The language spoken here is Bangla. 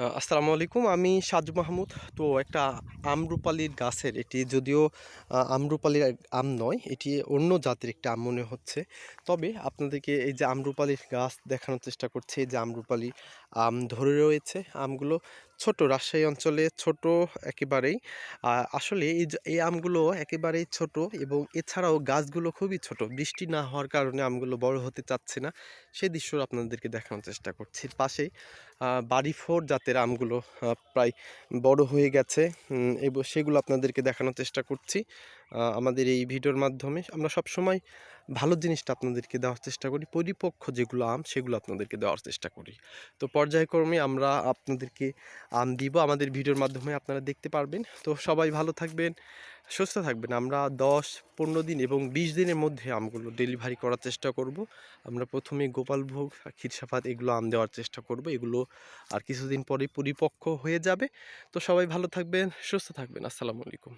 আসসালামু আলাইকুম, আমি সাজু মাহমুদ। তো একটা আমরুপালির গাছের এটি যদিও আমরুপালির আম নয়, এটি অন্য জাতের একটা আম মনে হচ্ছে। তবে আপনাদেরকে এই যে আমরুপালির গাছ দেখানোর চেষ্টা করছি, এই যে আমরুপালি আম ধরে রয়েছে, আমগুলো ছোট রাজশাহী অঞ্চলে ছোট একেবারেই। আসলে এই এই আমগুলো একেবারেই ছোট এবং এছাড়াও গাছগুলো খুবই ছোট। বৃষ্টি না হওয়ার কারণে আমগুলো বড় হতে চাচ্ছে না। সেই দৃশ্য আপনাদেরকে দেখানোর চেষ্টা করছি। পাশে বাড়ি ফোর জাতের আমগুলো প্রায় বড় হয়ে গেছে। এবং, সেগুলো আপনাদেরকে দেখানোর চেষ্টা করছি। আমাদের এই ভিডিওর মাধ্যমে। আমরা সব সময় ভালো জিনিসটা আপনাদেরকে দেওয়ার চেষ্টা করি, পরিপক্ক যেগুলো আম, সেগুলো আপনাদেরকে দেওয়ার চেষ্টা করি। তো পর্যায়ক্রমে আমরা আপনাদেরকে আম দিব, আমাদের ভিডিওর মাধ্যমে আপনারা দেখতে পারবেন। তো সবাই ভালো থাকবেন, সুস্থ থাকবেন। আমরা দশ, পনেরো দিন এবং বিশ দিনের মধ্যে আমগুলো ডেলিভারি করার চেষ্টা করব। আমরা প্রথমে গোপালভোগ ক্ষীরসাপাত এগুলো আম দেওয়ার চেষ্টা করব। এগুলো আর কিছুদিন পরে পরিপক্ক হয়ে যাবে। তো সবাই ভালো থাকবেন, সুস্থ থাকবেন। আসসালামু আলাইকুম।